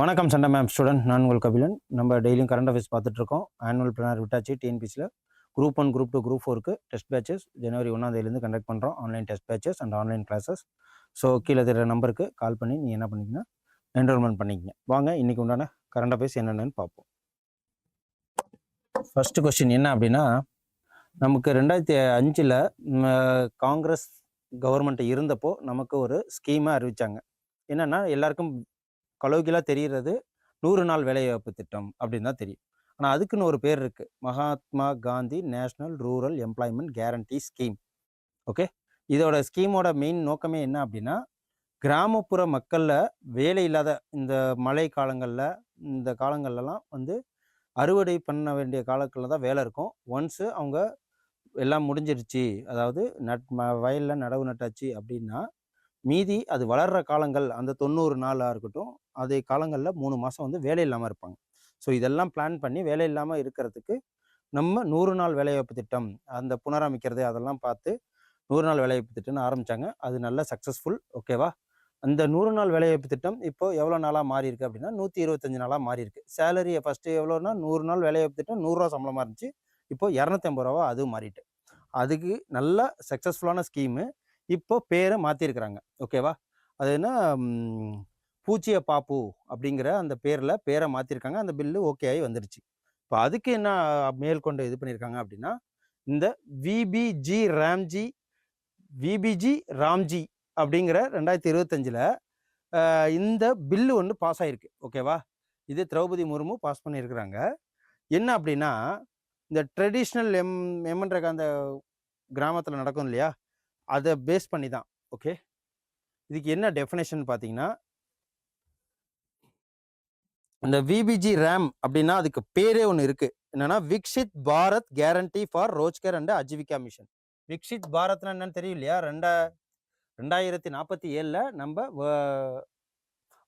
வணக்கம் சண்டை ma'am student நான் உங்கள் கபிலன். நம்ம டெய்லியும் கரண்ட் அஃபேர்ஸ் பார்த்துட்டு இருக்கோம் ஆனுவல் பிளானர் விட்டாச்சு டிஎன்பிசியில் group one group two group ஃபோருக்கு டெஸ்ட் பேச்சஸ் ஜனவரி ஒன்றாந்தேதிலேருந்து கண்டக்ட் பண்ணுறோம் online test batches and online classes so கீழே தெரிகிற நம்பருக்கு கால் பண்ணி நீங்கள் என்ன பண்ணிங்கன்னா என்ரோல்மெண்ட் பண்ணிக்கங்க. வாங்க இன்றைக்கி உண்டான கரண்ட் அஃபேர்ஸ் என்னென்னு பார்ப்போம். ஃபஸ்ட்டு கொஸ்டின் என்ன அப்படின்னா நமக்கு ரெண்டாயிரத்தி அஞ்சில் காங்கிரஸ் கவர்மெண்ட் இருந்தப்போ நமக்கு ஒரு ஸ்கீமை அறிவிச்சாங்க. என்னென்னா எல்லாருக்கும் கலோக்கிலாக தெரிகிறது நூறு நாள் வேலைவாய்ப்பு திட்டம் அப்படின்னு தான் தெரியும். ஆனால் அதுக்குன்னு ஒரு பேர் இருக்குது Mahatma Gandhi national rural employment guarantee scheme okay? இதோட ஸ்கீமோட மெயின் நோக்கமே என்ன அப்படின்னா கிராமப்புற மக்களில் வேலை இல்லாத இந்த மழை காலங்களில் இந்த காலங்கள்லாம் வந்து அறுவடை பண்ண வேண்டிய காலத்தில் தான் வேலை இருக்கும். ஒன்ஸு அவங்க எல்லாம் முடிஞ்சிருச்சு அதாவது நட் ம வயலில் நடவு நட்டாச்சு அப்படின்னா மீதி அது வளர்கிற காலங்கள் அந்த தொண்ணூறு நாளாக இருக்கட்டும் அதே காலங்களில் மூணு மாதம் வந்து வேலை இல்லாமல் இருப்பாங்க. ஸோ இதெல்லாம் பிளான் பண்ணி வேலை இல்லாமல் இருக்கிறதுக்கு நம்ம நூறு நாள் வேலைவாய்ப்பு திட்டம் அந்த புனரமைக்கிறது அதெல்லாம் பார்த்து நூறு நாள் வேலைவாய்ப்பு திட்டம்னு ஆரம்பித்தாங்க அது நல்ல சக்ஸஸ்ஃபுல் ஓகேவா அந்த நூறு நாள் வேலைவாய்ப்பு திட்டம் இப்போ எவ்வளோ நாளாக மாறிருக்கு அப்படின்னா நூற்றி இருபத்தஞ்சு நாளாக மாறிருக்கு சேலரியை ஃபஸ்ட்டு எவ்வளோனா நூறு நாள் வேலைவாய்ப்பு திட்டம் நூறுரூவா சம்பளமாக இருந்துச்சு. இப்போ இரநூத்தம்பது ரூபா அதுவும் மாறிட்டு. அதுக்கு நல்ல சக்ஸஸ்ஃபுல்லான ஸ்கீமு இப்போ பேரை மாற்றிருக்கிறாங்க ஓகேவா அது என்ன? பூச்சிய பாப்பு அப்படிங்கிற அந்த பேரில் பேரை மாற்றிருக்காங்க அந்த பில்லு ஓகே ஆகி வந்துருச்சு. இப்போ அதுக்கு என்ன மேற்கொண்டு இது பண்ணியிருக்காங்க அப்படின்னா இந்த விபிஜி ராம்ஜி விபிஜி ராம்ஜி அப்படிங்கிற ரெண்டாயிரத்தி இருபத்தஞ்சில் இந்த பில்லு ஒன்று பாஸ் ஆகிருக்கு ஓகேவா? இது திரௌபதி முர்மு பாஸ் பண்ணியிருக்கிறாங்க. என்ன அப்படின்னா இந்த ட்ரெடிஷ்னல் எம் எம்ன்ற அந்த கிராமத்தில் நடக்கும் இல்லையா? அதை பேஸ் பண்ணி தான். ஓகே? இதுக்கு என்ன டெஃபினேஷன் பார்த்தீங்கன்னா இந்த விபிஜி ரேம் அப்படின்னா அதுக்கு பேரே ஒன்று இருக்கு. என்னன்னா Viksit Bharat guarantee for Rozgar and Ajeevika mission Viksit பாரத்னா என்னன்னு தெரியும் இல்லையா? ரெண்டா ரெண்டாயிரத்தி நாற்பத்தி ஏழில் நம்ம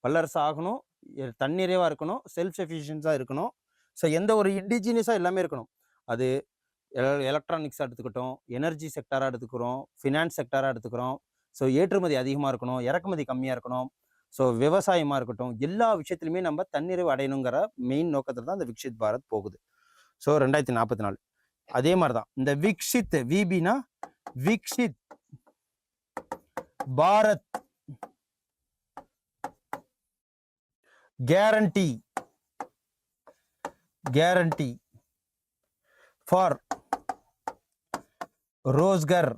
வல்லரசு ஆகணும் தன்னிறைவாக இருக்கணும். செல்ஃப் எஃபிஷியன்ஸாக இருக்கணும். ஸோ எந்த ஒரு இண்டிஜினியஸாக எல்லாமே இருக்கணும். அது எலக்ட்ரானிக்ஸாக எடுத்துக்கிட்டோம். எனர்ஜி செக்டாராக எடுத்துக்கிறோம். ஃபினான்ஸ் செக்டாராக எடுத்துக்கிறோம். ஸோ ஏற்றுமதி அதிகமாக இருக்கணும். இறக்குமதி கம்மியாக இருக்கணும். ஸோ விவசாயமாக இருக்கட்டும். எல்லா விஷயத்துலையுமே நம்ம தன்னிறைவு அடையணுங்கிற மெயின் நோக்கத்தில் தான் இந்த விக்ஷித் பாரத் போகுது. ஸோ ரெண்டாயிரத்தி நாற்பத்தி நாலு. அதே மாதிரி தான் இந்த Viksit விபினா Viksit Bharat guarantee guarantee for Rozgar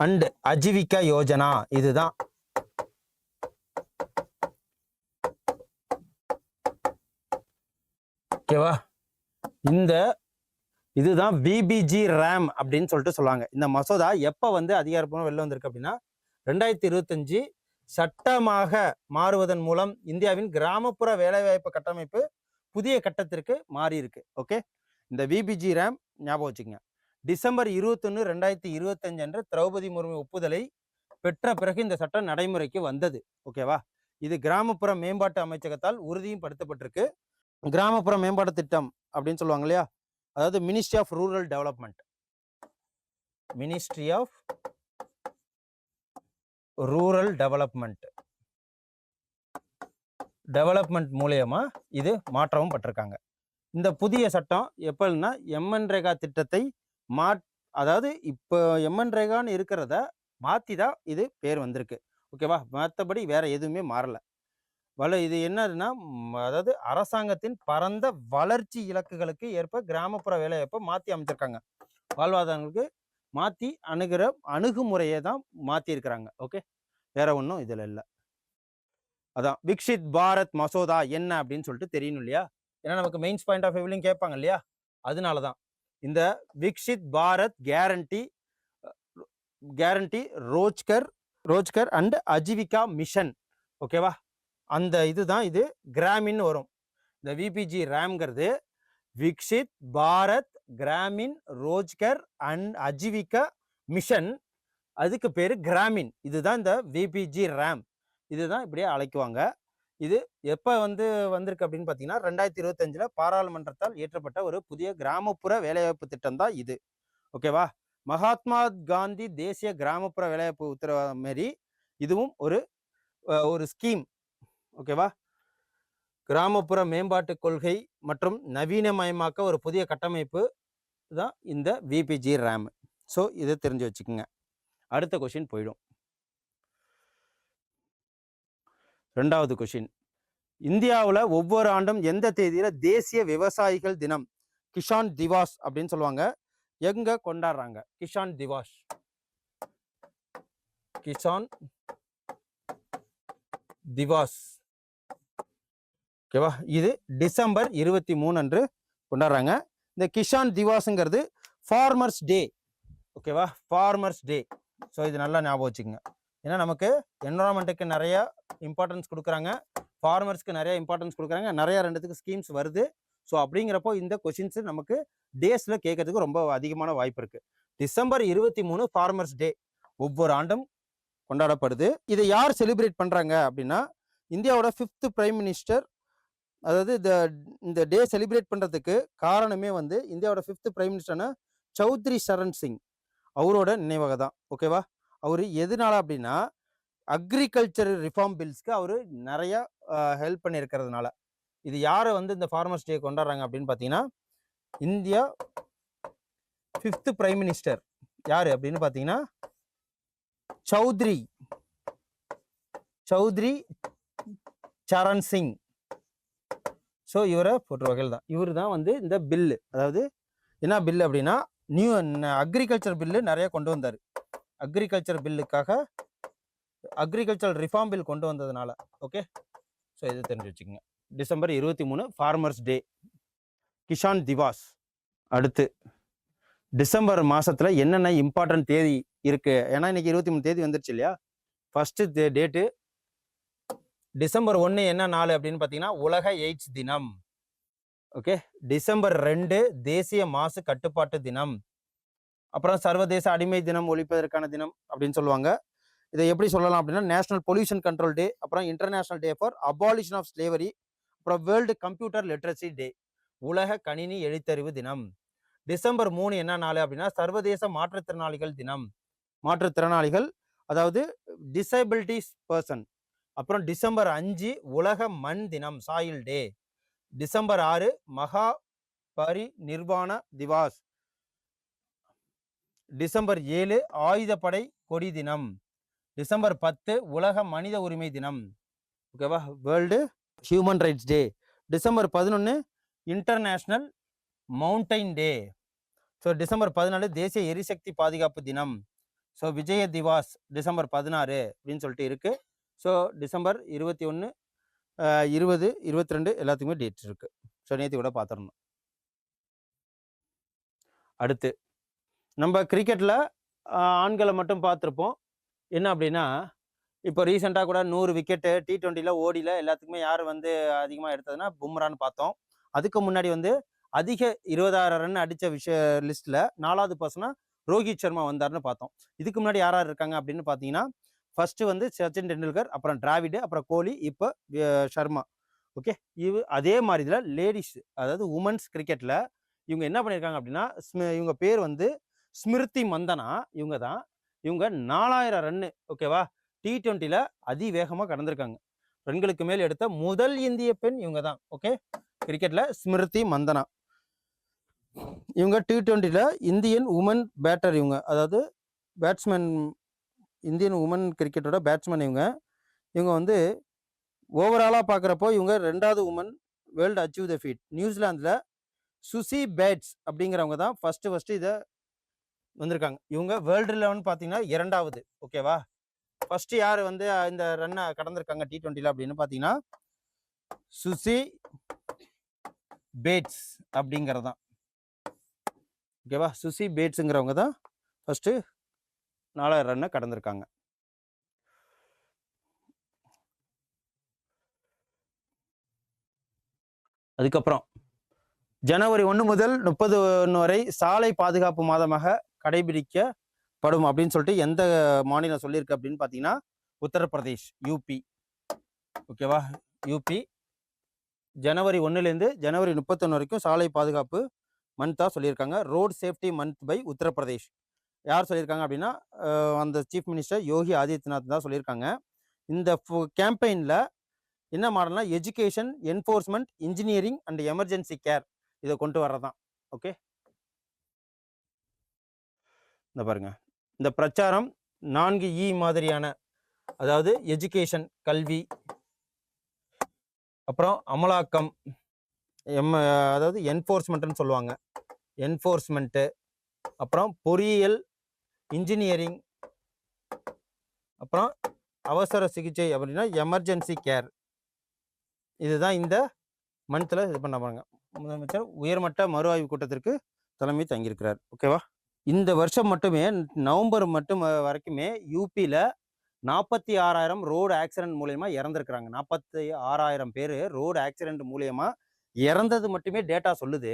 and Ajeevika Yojana இதுதான். ஓகேவா இந்த இதுதான் பிபிஜி ரேம் அப்படின்னு சொல்லிட்டு சொல்லுவாங்க. இந்த மசோதா எப்போ வந்து அதிகாரப்பூர்வம் வெளில வந்திருக்கு அப்படின்னா ரெண்டாயிரத்தி இருபத்தஞ்சு சட்டமாக மாறுவதன் மூலம் இந்தியாவின் கிராமப்புற வேலைவாய்ப்பு கட்டமைப்பு புதிய கட்டத்திற்கு மாறி இருக்கு ஓகே இந்த விபிஜி ரேம் ஞாபகம் வச்சுக்கங்க. டிசம்பர் இருபத்தொன்னு ரெண்டாயிரத்தி இருபத்தஞ்சு அன்று திரௌபதி முர்மு ஒப்புதலை பெற்ற பிறகு இந்த சட்டம் நடைமுறைக்கு வந்தது. ஓகேவா இது கிராமப்புற மேம்பாட்டு அமைச்சகத்தால் உறுதியும் படுத்தப்பட்டிருக்கு. கிராமப்புற மேம்பாட்டு திட்டம் அப்படின்னு சொல்லுவாங்க இல்லையா? அதாவது ministry of rural development ministry of rural development development மூலியமா இது மாற்றவும் பட்டிருக்காங்க. இந்த புதிய சட்டம் எப்படின்னா எம்என் ரேகா திட்டத்தை மா அதாவது இப்போ எம்என் ரேகான்னு இருக்கிறத மாற்றி தான் இது பேர் வந்திருக்கு. ஓகேவா? மற்றபடி வேற எதுவுமே மாறலை. வள இது என்னதுன்னா அதாவது அரசாங்கத்தின் பரந்த வளர்ச்சி இலக்குகளுக்கு ஏற்ப கிராமப்புற வேலைவாய்ப்பை மாற்றி அமைச்சிருக்காங்க. வாழ்வாதாரங்களுக்கு மாற்றி அணுகிற அணுகுமுறையை தான் மாற்றியிருக்கிறாங்க ஓகே? வேற ஒன்றும் இதில் இல்லை. அதான் விக்ஷித் பாரத் மசோதா என்ன? அப்படின்னு சொல்லிட்டு தெரியணும் இல்லையா? ஏன்னா நமக்கு மெயின்ஸ் பாயிண்ட் ஆஃப் வியூலையும் கேட்பாங்க இல்லையா? அதனால தான். இந்த Viksit Bharat guarantee guarantee Rozgar Rozgar and Ajeevika mission ஓகேவா? அந்த இதுதான் இது கிராமின் வரும். இந்த விபிஜி ரேம்ங்கிறது விக்ஷித் பாரத் கிராமின் ரோஜ்கர் அண்ட் அஜீவிகா மிஷன். அதுக்கு பேர் கிராமின். இதுதான் இந்த விபிஜி ரேம் இதுதான் இப்படியே அழைக்குவாங்க. இது எப்போ வந்து வந்திருக்கு அப்படின்னு பார்த்தீங்கன்னா ரெண்டாயிரத்தி இருபத்தஞ்சில் பாராளுமன்றத்தால் இயற்றப்பட்ட ஒரு புதிய கிராமப்புற வேலைவாய்ப்பு திட்டம் தான் இது. ஓகேவா மகாத்மா காந்தி தேசிய கிராமப்புற வேலைவாய்ப்பு உத்தரவாதம் மாரி இதுவும் ஒரு ஒரு ஸ்கீம் ஓகேவா? கிராமப்புற மேம்பாட்டு கொள்கை மற்றும் நவீனமயமாக்க ஒரு புதிய கட்டமைப்பு தான் இந்த விபிஜி ரேம் ஸோ இதை தெரிஞ்சு வச்சுக்கோங்க. அடுத்த கொஷின் போயிடும். ரெண்டாவது கொஷின் இந்தியாவில் ஒவ்வொரு ஆண்டும் எந்த தேதியில் தேசிய விவசாயிகள் தினம்? கிஷான் திவாஸ் அப்படின்னு சொல்லுவாங்க. எங்க கொண்டாடுறாங்க? கிஷான் திவாஸ். கிஷான் திவாஸ். ஓகேவா? இது டிசம்பர் இருபத்தி மூணு அன்று கொண்டாடுறாங்க. இந்த கிஷான் திவாஸுங்கிறது ஃபார்மர்ஸ் டே ஓகேவா? ஃபார்மர்ஸ் டே ஸோ இது நல்லா ஞாபகம் வச்சுக்கோங்க. ஏன்னா நமக்கு என்வரான்மெண்ட்டுக்கு நிறையா இம்பார்ட்டன்ஸ் கொடுக்குறாங்க. ஃபார்மர்ஸ்க்கு நிறைய இம்பார்ட்டன்ஸ் கொடுக்குறாங்க. நிறையா ரெண்டுத்துக்கு ஸ்கீம்ஸ் வருது. ஸோ அப்படிங்கிறப்போ இந்த கொஷின்ஸ் நமக்கு டேஸில் கேட்கறதுக்கு ரொம்ப அதிகமான வாய்ப்பு இருக்குது டிசம்பர் இருபத்தி மூணு ஃபார்மர்ஸ் டே ஒவ்வொரு ஆண்டும் கொண்டாடப்படுது. இதை யார் செலிப்ரேட் பண்ணுறாங்க அப்படின்னா இந்தியாவோட ஃபிஃப்த் பிரைம் மினிஸ்டர் அதாவது இந்த இந்த டே செலிப்ரேட் பண்ணுறதுக்கு காரணமே வந்து இந்தியாவோட ஃபிஃப்த் பிரைம் மினிஸ்டர்னா சௌத்ரி சரண் சிங். அவரோட நினைவாக தான். ஓகேவா அவர் எதனால அப்படின்னா அக்ரிகல்ச்சர் ரிஃபார்ம் பில்ஸ்க்கு அவர் நிறையா ஹெல்ப் பண்ணியிருக்கிறதுனால. இது யாரை வந்து இந்த ஃபார்மர்ஸ் டே கொண்டாடுறாங்க அப்படின்னு பார்த்தீங்கன்னா இந்தியா ஃபிஃப்த் பிரைம் மினிஸ்டர் யார் அப்படின்னு பார்த்தீங்கன்னா சௌத்ரி சௌத்ரி சரண் சிங். ஸோ இவரை போட்ட வகையில் தான் இவர் தான் வந்து இந்த பில்லு அதாவது என்ன பில்லு அப்படின்னா நியூ அக்ரிகல்ச்சர் பில்லு நிறைய கொண்டு வந்தார். அக்ரிகல்ச்சர் பில்லுக்காக அக்ரிகல்ச்சர் ரிஃபார்ம் பில் கொண்டு வந்ததுனால ஓகே ஸோ இது தெரிஞ்சு வச்சுக்கோங்க. டிசம்பர் இருபத்தி மூணு ஃபார்மர்ஸ் டே கிஷான் திவாஸ் அடுத்து டிசம்பர் மாதத்தில் என்னென்ன இம்பார்ட்டன்ட் தேதி இருக்குது ஏன்னா இன்றைக்கி இருபத்தி மூணு தேதி வந்துருச்சு இல்லையா? ஃபஸ்ட்டு டேட்டு டிசம்பர் ஒன்று என்ன நாள் அப்படின்னு பார்த்தீங்கன்னா உலக எய்ட்ஸ் தினம். ஓகே? டிசம்பர் ரெண்டு தேசிய மாசு கட்டுப்பாட்டு தினம். அப்புறம் சர்வதேச அடிமை தினம் ஒழிப்பதற்கான தினம் அப்படின்னு சொல்லுவாங்க. இதை எப்படி சொல்லலாம் அப்படின்னா நேஷனல் பொல்யூஷன் கண்ட்ரோல் டே அப்புறம் international day for abolition of slavery அப்புறம் வேர்ல்டு கம்ப்யூட்டர் லிட்ரஸி டே உலக கணினி எழுத்தறிவு தினம். டிசம்பர் மூணு என்ன நாள் அப்படின்னா சர்வதேச மாற்றுத்திறனாளிகள் தினம். மாற்றுத்திறனாளிகள் அதாவது டிசபிலிட்டிஸ் பர்சன் அப்புறம் டிசம்பர் அஞ்சு உலக மண் தினம் சாயில் டே. டிசம்பர் ஆறு மகா பரி நிர்வாண திவாஸ். டிசம்பர் ஏழு ஆயுதப்படை கொடி தினம். டிசம்பர் பத்து உலக மனித உரிமை தினம். ஓகேவா world human rights day December பதினொன்று international mountain day so December பதினாலு தேசிய எரிசக்தி பாதுகாப்பு தினம். ஸோ விஜய திவாஸ் டிசம்பர் பதினாறு அப்படின்னு சொல்லிட்டு இருக்குது ஸோ டிசம்பர் இருபத்தி ஒன்று இருபது இருபத்தி ரெண்டு எல்லாத்துக்குமே டேட் இருக்கு. ஸோ நேற்று கூட பார்த்துடணும் அடுத்து நம்ம கிரிக்கெட்டில் ஆண்களை மட்டும் பார்த்துருப்போம் என்ன அப்படின்னா இப்போ ரீசெண்டாக கூட நூறு விக்கெட்டு டி ட்வெண்ட்டியில் ஓடியில் எல்லாத்துக்குமே யார் வந்து அதிகமாக எடுத்ததுன்னா பும்ரான்னு பார்த்தோம். அதுக்கு முன்னாடி வந்து அதிக இருபதாயிரம் ரன் அடித்த விஷய லிஸ்ட்டில் நாலாவது பர்சனாக ரோஹித் சர்மா வந்தார்னு பார்த்தோம். இதுக்கு முன்னாடி யார் யார் இருக்காங்க அப்படின்னு பார்த்தீங்கன்னா ஃபர்ஸ்ட் வந்து சச்சின் டெண்டுல்கர் அப்புறம் டிராவிடு அப்புறம் கோலி இப்போ ஷர்மா. ஓகே? இது அதே மாதிரி இதில் லேடிஸ் அதாவது உமன்ஸ் கிரிக்கெட்டில் இவங்க என்ன பண்ணியிருக்காங்க அப்படின்னா ஸ்மி- இவங்க பேர் வந்து ஸ்மிருதி மந்தனா இவங்க தான். இவங்க நாலாயிரம் ரன்னு ஓகேவா டி ட்வெண்ட்டியில் அதிவேகமாக கடந்திருக்காங்க. ரன்களுக்கு மேல் எடுத்த முதல் இந்திய பெண் இவங்க தான் ஓகே கிரிக்கெட்டில் ஸ்மிருதி மந்தனா. இவங்க டி ட்வெண்ட்டியில் இந்தியன் உமன் பேட்டர் இவங்க அதாவது பேட்ஸ்மேன் இந்தியன் உமன் கிரிக்கெட்டோட பேட்ஸ்மேன் இவங்க. இவங்க வந்து ஓவராலாக பார்க்குறப்போ இவங்க ரெண்டாவது women world achieve the feat நியூசிலாந்தில் சுசி பேட்ஸ் அப்படிங்கிறவங்க தான் ஃபஸ்ட்டு ஃபஸ்ட்டு இதை வந்திருக்காங்க. இவங்க வேர்ல்டு லெவன் பார்த்தீங்கன்னா இரண்டாவது ஓகேவா ஃபஸ்ட்டு யார் வந்து இந்த ரன்னை கடந்திருக்காங்க டி ட்வெண்ட்டியில் அப்படின்னு பார்த்தீங்கன்னா சுசி பேட்ஸ் அப்படிங்கிறது தான் ஓகேவா சுசி பேட்ஸுங்கிறவங்க தான் ஃபஸ்ட்டு நாலாயிரம் ரன்னை கடந்திருக்காங்க. அதுக்கப்புறம் ஜனவரி ஒன்று முதல் முப்பது ஒன்று வரை சாலை பாதுகாப்பு மாதமாக கடைபிடிக்கப்படும் அப்படின்னு சொல்லிட்டு எந்த மாநிலம் சொல்லியிருக்கு அப்படின்னு பார்த்தீங்கன்னா உத்தரப்பிரதேஷ் யூபி ஓகேவா? யூபி ஜனவரி ஒன்றுலேருந்து ஜனவரி முப்பத்தொன்று வரைக்கும் சாலை பாதுகாப்பு மந்த்தாக சொல்லியிருக்காங்க. Road safety month by Uttar Pradesh. யார் சொல்லியிருக்காங்க அப்படின்னா அந்த சீஃப் மினிஸ்டர் யோகி ஆதித்யநாத் தான் சொல்லியிருக்காங்க. இந்த கேம்பெயினில் என்ன மாடல்னா education enforcement engineering and emergency care இதை கொண்டு வர்றதான் ஓகே இந்த பாருங்க. இந்த பிரச்சாரம் நான்கு இ மாதிரியான அதாவது எஜுகேஷன் கல்வி அப்புறம் அமலாக்கம் எம் அதாவது என்ஃபோர்ஸ்மெண்ட்னு சொல்லுவாங்க. என்ஃபோர்ஸ்மெண்ட்டு அப்புறம் பொறியியல் இன்ஜினியரிங் அப்புறம் அவசர சிகிச்சை அப்படின்னா எமர்ஜென்சி கேர். இதுதான் இந்த மந்த்தில் இது பண்ண பாருங்க முதலமைச்சர் உயர்மட்ட மறு ஆய்வு கூட்டத்திற்கு தலைமை தங்கியிருக்கிறார். ஓகேவா? இந்த வருஷம் மட்டுமே நவம்பர் மட்டும் வரைக்குமே யூபியில் நாற்பத்தி ஆறாயிரம் ரோடு ஆக்சிடென்ட் மூலயமா இறந்துருக்குறாங்க. நாற்பத்தி ஆறாயிரம் பேர் ரோடு ஆக்சிடென்ட் மூலயமா இறந்தது மட்டுமே டேட்டா சொல்லுது.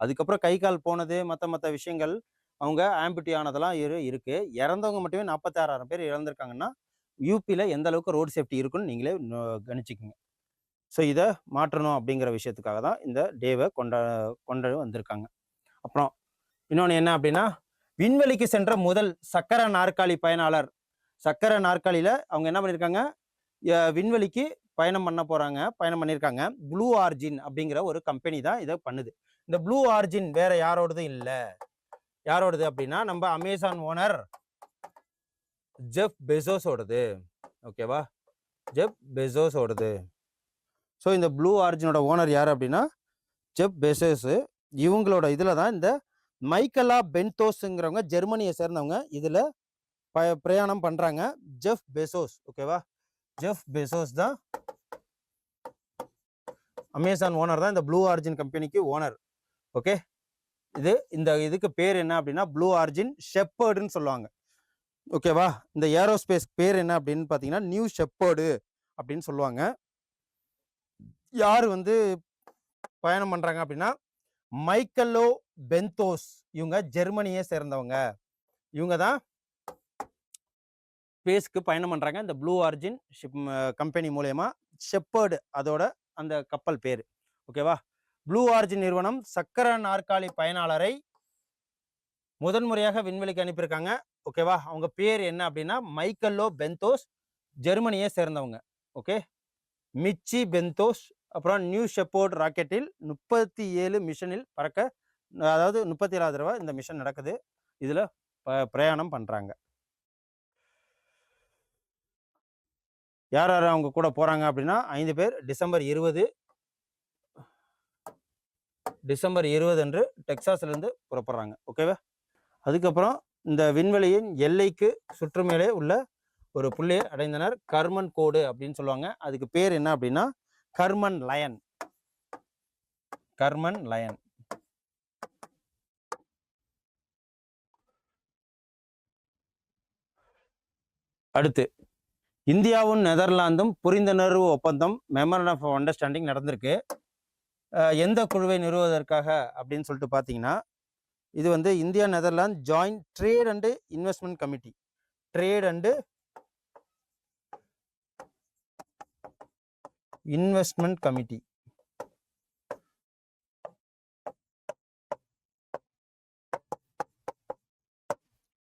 அதுக்கப்புறம் கை கால் போனது மற்ற மற்ற விஷயங்கள் அவங்க ஆம்பிட்டி ஆனதெல்லாம் இரு இருக்குது இறந்தவங்க மட்டுமே நாற்பத்தாறாயிரம் பேர் இறந்துருக்காங்கன்னா யூபியில் எந்த அளவுக்கு ரோடு சேஃப்டி இருக்குன்னு நீங்களே நோ- ஸோ இதை மாற்றணும் அப்படிங்கிற விஷயத்துக்காக தான் இந்த டேவை கொண்டா கொண்டு வந்திருக்காங்க. அப்புறம் இன்னொன்று என்ன அப்படின்னா விண்வெளிக்கு சென்ற முதல் சக்கர நாற்காலி பயனாளர் சக்கர நாற்காலியில் அவங்க என்ன பண்ணியிருக்காங்க விண்வெளிக்கு பயணம் பண்ண போகிறாங்க பயணம் பண்ணியிருக்காங்க ப்ளூ ஆர்ஜின் அப்படிங்கிற ஒரு கம்பெனி தான் இதை பண்ணுது. இந்த ப்ளூ ஆர்ஜின் வேற யாரோடதும் இல்லை. யாரோடது அப்படின்னா நம்ம அமேசான் ஓனர் ஜெஃப் பெசோஸோடது ஓகேவா ஜெஃப் பெசோஸோடது ஸோ இந்த ப்ளூ ஆர்ஜினோட ஓனர் யார் அப்படின்னா ஜெஃப் பெசோஸு இவங்களோட இதில் தான் இந்த மைக்கலா பென்தோஸுங்கிறவங்க ஜெர்மனியை சேர்ந்தவங்க இதில் ப பிரயாணம் பண்ணுறாங்க ஜெஃப் பெசோஸ் ஓகேவா ஜெஃப் பெசோஸ் தான் அமேசான் ஓனர் தான் இந்த ப்ளூ ஆர்ஜின் கம்பெனிக்கு ஓனர் ஓகே இது இந்த இதுக்கு பேர் என்ன அப்படின்னா ப்ளூ ஆர்ஜின் ஷெப்பர்டுன்னு சொல்லுவாங்க. ஓகேவா இந்த ஏரோஸ்பேஸ் பேர் என்ன அப்படின்னு பார்த்தீங்கன்னா நியூ ஷெப்பர்டு அப்படின்னு சொல்லுவாங்க. யார் வந்து பயணம் பண்ணுறாங்க அப்படின்னா மைக்கலோ பென்தோஸ் இவங்க ஜெர்மனியை சேர்ந்தவங்க. இவங்க தான் ஸ்பேஸ்க்கு பயணம் பண்ணுறாங்க இந்த ப்ளூ ஆர்ஜின் ஷிப் கம்பெனி மூலயமா ஷெப்பர்டு அதோட அந்த கப்பல் பேர். ஓகேவா ப்ளூ ஆர்ஜின் நிறுவனம் சக்கர நாற்காலி பயனாளரை முதன்முறையாக விண்வெளிக்கு அனுப்பியிருக்காங்க. ஓகேவா அவங்க பேர் என்ன அப்படின்னா மைக்கல்லோ பென்தோஸ் ஜெர்மனியை சேர்ந்தவங்க. ஓகே மிச்சி பென்தோஸ் அப்புறம் நியூ ஷெப்போர்ட் ராக்கெட்டில் முப்பத்தி ஏழு மிஷனில் பறக்க அதாவது முப்பத்தி ஏழாவது தடவை இந்த மிஷன் நடக்குது. இதில் ப பிரயாணம் பண்ணுறாங்க யார் யார் அவங்க கூட போகிறாங்க அப்படின்னா ஐந்து பேர் டிசம்பர் இருபது டிசம்பர் இருபது அன்று டெக்சாஸ்லேருந்து புறப்படுறாங்க. ஓகேவா அதுக்கப்புறம் இந்த விண்வெளியின் எல்லைக்கு சுற்றுமேலே உள்ள ஒரு புள்ளியை அடைந்தனர் கர்மன் கோடு அப்படின்னு சொல்லுவாங்க. அதுக்கு பேர் என்ன அப்படின்னா கர்மன் லயன். கர்மன் லயன். அடுத்து இந்தியாவும் நெதர்லாந்தும் புரிந்துணர்வு ஒப்பந்தம் மெமரன் ஆஃப் அண்டர்ஸ்டாண்டிங் நடந்திருக்கு. எந்த குழுவை நிறுவுவதற்காக அப்படின்னு சொல்லிட்டு பார்த்தீங்கன்னா இது வந்து India Netherlands joint trade and investment committee. Trade and investment committee.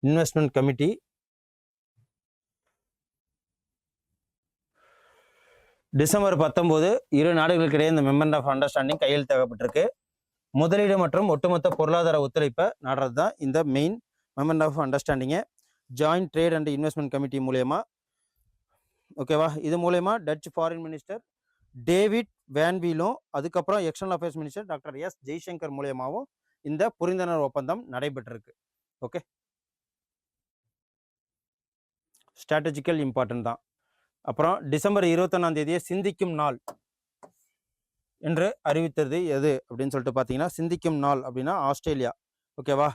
Investment committee. December பத்தொம்போது இரு நாடுகளுக்கிடையே இந்த மெமரண்ட் ஆஃப் அண்டர்ஸ்டாண்டிங் கையெழுத்தாகப்பட்டிருக்கு முதலீடு மற்றும் ஒட்டுமொத்த பொருளாதார ஒத்துழைப்பை நாடுறது தான் இந்த main memorandum of அண்டர்ஸ்டாண்டிங்கை joint trade and investment committee மூலயமா. ஓகேவா இது மூலயமா டச் ஃபாரின் மினிஸ்டர் டேவிட் வேன்வீலும் அதுக்கப்புறம் external affairs minister doctor S Jaishankar மூலியமாகவும் இந்த புரிந்துணர்வு ஒப்பந்தம் நடைபெற்றிருக்கு. ஓகே ஸ்ட்ராட்டஜிக்கல் இம்பார்ட்டன்ட் தான். அப்புறம் டிசம்பர் இருபத்தொன்னாம் தேதியை சிந்திக்கும் நாள் என்று அறிவித்தது எது அப்படின்னு சொல்லிட்டு பார்த்தீங்கன்னா சிந்திக்கும் நாள் அப்படின்னா ஆஸ்திரேலியா. ஓகேவா?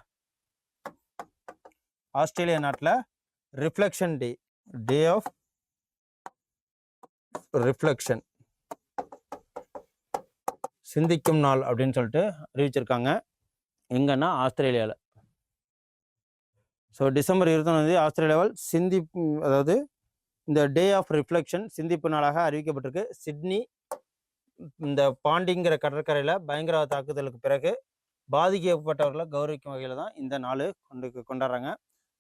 ஆஸ்திரேலியா நாட்டில் reflection day day of reflection சிந்திக்கும் நாள் அப்படின்னு சொல்லிட்டு அறிவிச்சிருக்காங்க. எங்கன்னா ஆஸ்திரேலியாவில் ஸோ டிசம்பர் இருபத்தொன்னாந்தேதி ஆஸ்திரேலியாவில் சிந்தி அதாவது இந்த டே ஆஃப் ரிஃப்ளெக்ஷன் சிந்திப்பு நாளாக அறிவிக்கப்பட்டிருக்கு. சிட்னி இந்த பாண்டிங்கிற கடற்கரையில் பயங்கரவாத தாக்குதலுக்கு பிறகு பாதிக்கப்பட்டவர்களை கௌரவிக்கும் வகையில் தான் இந்த நாள் கொண்டு கொண்டாடுறாங்க.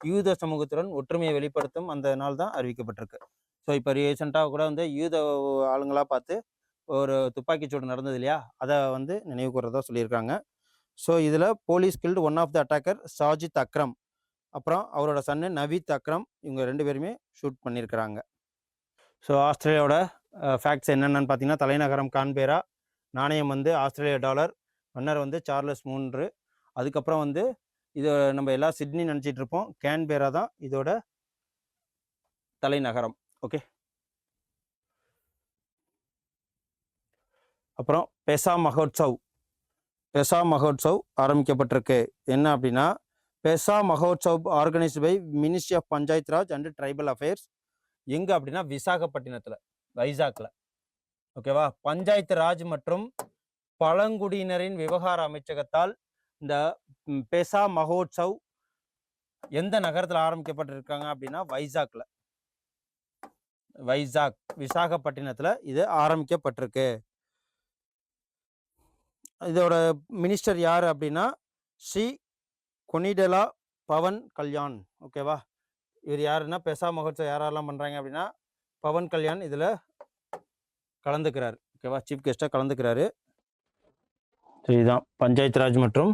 யூத சமூகத்துடன் ஒற்றுமையை வெளிப்படுத்தும் அந்த நாள் தான் அறிவிக்கப்பட்டிருக்கு. ஸோ இப்போ ரீசெண்டாக கூட வந்து யூத ஆளுங்களாக பார்த்து ஒரு துப்பாக்கிச்சூடு நடந்தது இல்லையா? அதை வந்து நினைவு கூறதா சொல்லியிருக்காங்க. ஸோ இதில் police killed one of the attacker Sajid Akram அப்புறம் அவரோட சன்னு நவீத் அக்ரம் இவங்க ரெண்டு பேருமே ஷூட் பண்ணியிருக்கிறாங்க ஸோ ஆஸ்திரேலியாவோட ஃபேக்ட்ஸ் என்னென்னு பார்த்தீங்கன்னா தலைநகரம் கான்பேரா நாணயம் வந்து ஆஸ்திரேலியா டாலர் மன்னர் வந்து சார்லஸ் மூன்று அதுக்கப்புறம் வந்து இது நம்ம எல்லா சிட்னி நினச்சிட்டு இருப்போம் கேன்பேரா தான் இதோட தலைநகரம். ஓகே. அப்புறம் பெசா மகோத்சவ் பெசா மகோத்சவ் ஆரம்பிக்கப்பட்டிருக்கு. என்ன அப்படின்னா PESA Mahotsav organised by ministry of Panchayat Raj and tribal affairs எங்க அப்படின்னா விசாகப்பட்டினத்துல வைசாக்ல ஓகேவா பஞ்சாயத்து ராஜ் மற்றும் பழங்குடியினரின் விவகார அமைச்சகத்தால் இந்த பெசா மகோத்சவ் எந்த நகரத்தில் ஆரம்பிக்கப்பட்டிருக்காங்க அப்படின்னா வைசாக்ல வைசாக் விசாகப்பட்டினத்துல இது ஆரம்பிக்கப்பட்டிருக்கு. இதோட மினிஸ்டர் யார் அப்படின்னா ஸ்ரீ கொனிடெலா பவன் கல்யாண். ஓகேவா இவர் யாருன்னா பெசா மகோத்சவம் யாரெல்லாம் பண்ணுறாங்க அப்படின்னா பவன் கல்யாண் இதில் கலந்துக்கிறார். ஓகேவா சீஃப் கெஸ்ட்டாக கலந்துக்கிறாரு. இதுதான் பஞ்சாயத்து ராஜ் மற்றும்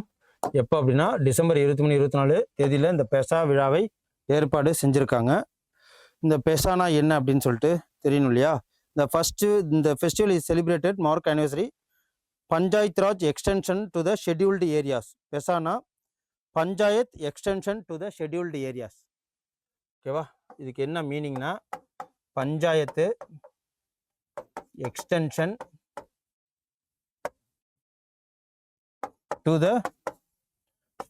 எப்போ அப்படின்னா டிசம்பர் இருபத்தி மூணு இருபத்தி நாலு தேதியில் இந்த பெசா விழாவை ஏற்பாடு செஞ்சுருக்காங்க. இந்த பெசானா என்ன அப்படின்னு சொல்லிட்டு தெரியணும் இல்லையா? இந்த ஃபஸ்ட்டு இந்த festival is celebrated mark anniversary Panchayat Raj extension to the scheduled areas பெசானா Panchayat extension to the scheduled areas ஓகேவா இதுக்கு என்ன மீனிங்னா Panchayat extension to the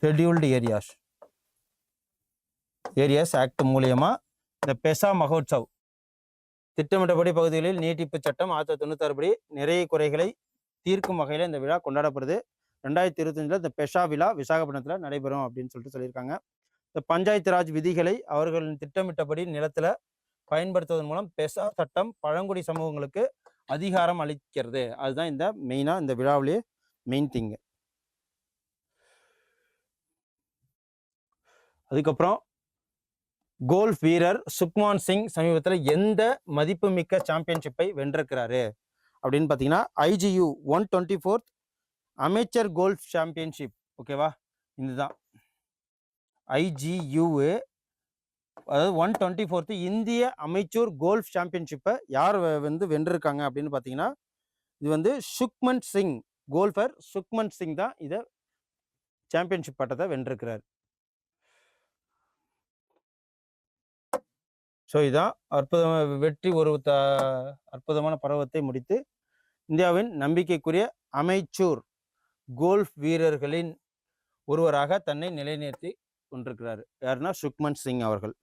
scheduled areas areas act மூலியமா இந்த பெசா மகோத்சவ் திட்டமிட்டபடி பகுதிகளில் நீட்டிப்பு சட்டம் ஆயிரத்தி தொண்ணூத்தாறு படி நிறைய குறைகளை தீர்க்கும் வகையில் இந்த விழா கொண்டாடப்படுது. ரெண்டாயிரத்தி இருபத்தஞ்சில் இந்த பெஷா விழா விசாகப்பட்டினத்தில் நடைபெறும் அப்படின்னு சொல்லிட்டு சொல்லியிருக்காங்க. இந்த பஞ்சாயத்து ராஜ் விதிகளை அவர்களின் திட்டமிட்டபடி நிலத்துல பயன்படுத்துவதன் மூலம் பெஷா சட்டம் பழங்குடி சமூகங்களுக்கு அதிகாரம் அளிக்கிறது. அதுதான் இந்த மெயினாக இந்த விழாவிலேயே மெயின் திங் அதுக்கப்புறம் கோல்ஃப் வீரர் சுக்மான் சிங் சமீபத்தில் எந்த மதிப்புமிக்க சாம்பியன்ஷிப்பை வென்றிருக்கிறாரு? அப்படின்னு பார்த்தீங்கன்னா IGU one twenty fourth amateur golf championship ஓகேவா இதுதான். ஐஜியூ அதாவது ஒன் டுவெண்ட்டி ஃபோர்த்து இந்திய அமைச்சூர் கோல்ஃப் சாம்பியன்ஷிப்பை யார் வந்து வென்றிருக்காங்க அப்படின்னு பார்த்தீங்கன்னா இது வந்து சுக்மன் சிங் கோல்ஃபர் சுக்மன் சிங் தான் இதை சாம்பியன்ஷிப் பட்டத்தை வென்றிருக்கிறார். ஸோ இதுதான் அற்புதமான வெற்றி ஒரு த அற்புதமான பருவத்தை முடித்து இந்தியாவின் நம்பிக்கைக்குரிய அமைச்சூர் கோல்ஃப் வீரர்களின் ஒருவராக தன்னை நிலைநிறுத்தி கொண்டிருக்கிறார். யாருன்னா சுக்மன் சிங் அவர்கள்.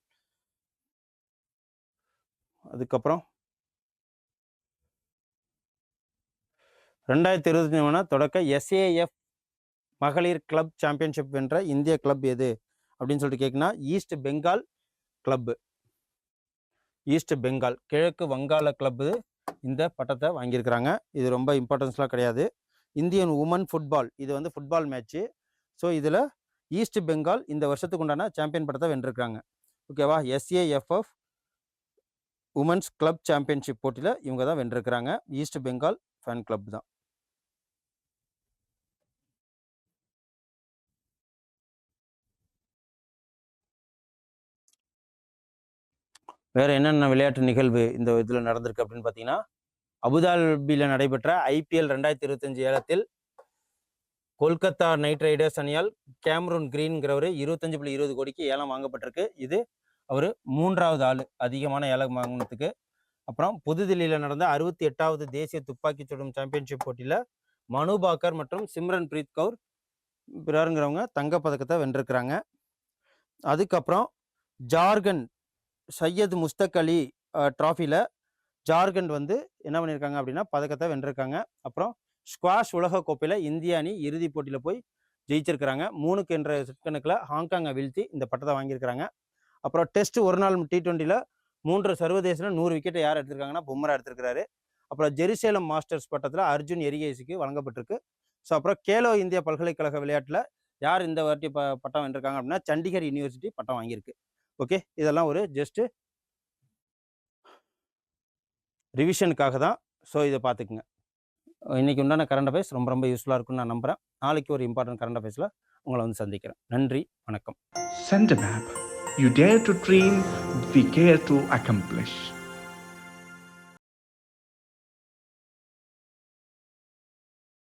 அதுக்கப்புறம் ரெண்டாயிரத்தி இருபத்தி மூணு தொடக்க எஸ்ஏஎஃப் மகளிர் கிளப் சாம்பியன்ஷிப் வென்ற இந்திய கிளப் எது? அப்படின்னு சொல்லிட்டு கேட்குன்னா East Bengal club. East Bengal கிழக்கு வங்காள கிளப்பு இந்த பட்டத்தை வாங்கியிருக்கிறாங்க. இது ரொம்ப இம்பார்ட்டன்ஸ்லாம் கிடையாது. இந்தியன் உமன் ஃபுட்பால் இது வந்து ஃபுட்பால் மேட்ச்சு ஸோ இதில் ஈஸ்ட் பெங்கால் இந்த வருஷத்துக்கு உண்டான சாம்பியன் பட்டத்தை வென்றிருக்காங்க. ஓகேவா எஸ்ஏஎஃப்எஃப் உமன்ஸ் கிளப் சாம்பியன்ஷிப் போட்டியில் இவங்க தான் வென்றிருக்கிறாங்க. ஈஸ்ட் பெங்கால் ஃபேன் கிளப் தான். வேறு என்னென்ன விளையாட்டு நிகழ்வு இந்த இதில் நடந்திருக்கு அப்படின்னு பார்த்தீங்கன்னா அபுதாபியில் நடைபெற்ற ஐபிஎல் ரெண்டாயிரத்தி இருபத்தஞ்சு ஏலத்தில் கொல்கத்தா நைட் ரைடர்ஸ் அணியால் கேம்ரூன் கிரீன்கிறவர் இருபத்தஞ்சு புள்ளி இருபது கோடிக்கு ஏலம் வாங்கப்பட்டிருக்கு. இது அவர் மூன்றாவது ஆள் அதிகமான ஏலம் வாங்கினதுக்கு. அப்புறம் புதுதில்லியில் நடந்த அறுபத்தி எட்டாவது தேசிய துப்பாக்கி சுடும் சாம்பியன்ஷிப் போட்டியில் மனு பாக்கர் மற்றும் சிம்ரன் பிரீத் கவுர் பிறருங்கிறவங்க தங்கப்பதக்கத்தை வென்றிருக்கிறாங்க. அதுக்கப்புறம் ஜார்க்கண்ட் சையத் முஸ்தக் அலி ட்ராஃபியில் ஜார்க்கண்ட் வந்து என்ன பண்ணியிருக்காங்க அப்படின்னா பதக்கத்தை வென்றிருக்காங்க. அப்புறம் ஸ்குவாஷ் உலக கோப்பையில் இந்திய அணி இறுதிப் போட்டியில் போய் ஜெயிச்சிருக்கிறாங்க. மூணுக்கு என்ற கணக்கில் ஹாங்காங்கை வீழ்த்தி இந்த பட்டத்தை வாங்கியிருக்கிறாங்க. அப்புறம் டெஸ்ட் ஒரு நாள் டி டுவெண்ட்டியில் மூன்று சர்வதேசில் நூறு விக்கெட்டை யார் எடுத்திருக்காங்கன்னா பும்ரா எடுத்திருக்கிறாரு. அப்புறம் ஜெருசேலம் மாஸ்டர்ஸ் பட்டத்தில் அர்ஜுன் எரிகேசிக்கு வழங்கப்பட்டிருக்கு. ஸோ அப்புறம் கேலோ இந்தியா பல்கலைக்கழக விளையாட்டில் யார் இந்த வாட்டி ப பட்டம் வென்றிருக்காங்க அப்படின்னா சண்டிகர் யூனிவர்சிட்டி பட்டம் வாங்கியிருக்கு. ஓகே இதெல்லாம் ஒரு ஜஸ்ட்டு ரிவிஷனுக்காக தான். ஸோ இதை பார்த்துக்குங்க இன்றைக்கி உண்டான கரண்ட் அஃபேர்ஸ் ரொம்ப ரொம்ப யூஸ்ஃபுல்லாக இருக்கும்னு நான் நம்புகிறேன் நாளைக்கு ஒரு இம்பார்ட்டன்ட் கரண்ட் அஃபேர்ஸில் உங்களை வந்து சந்திக்கிறேன். நன்றி வணக்கம். Sent map you dare to dream we care to accomplish.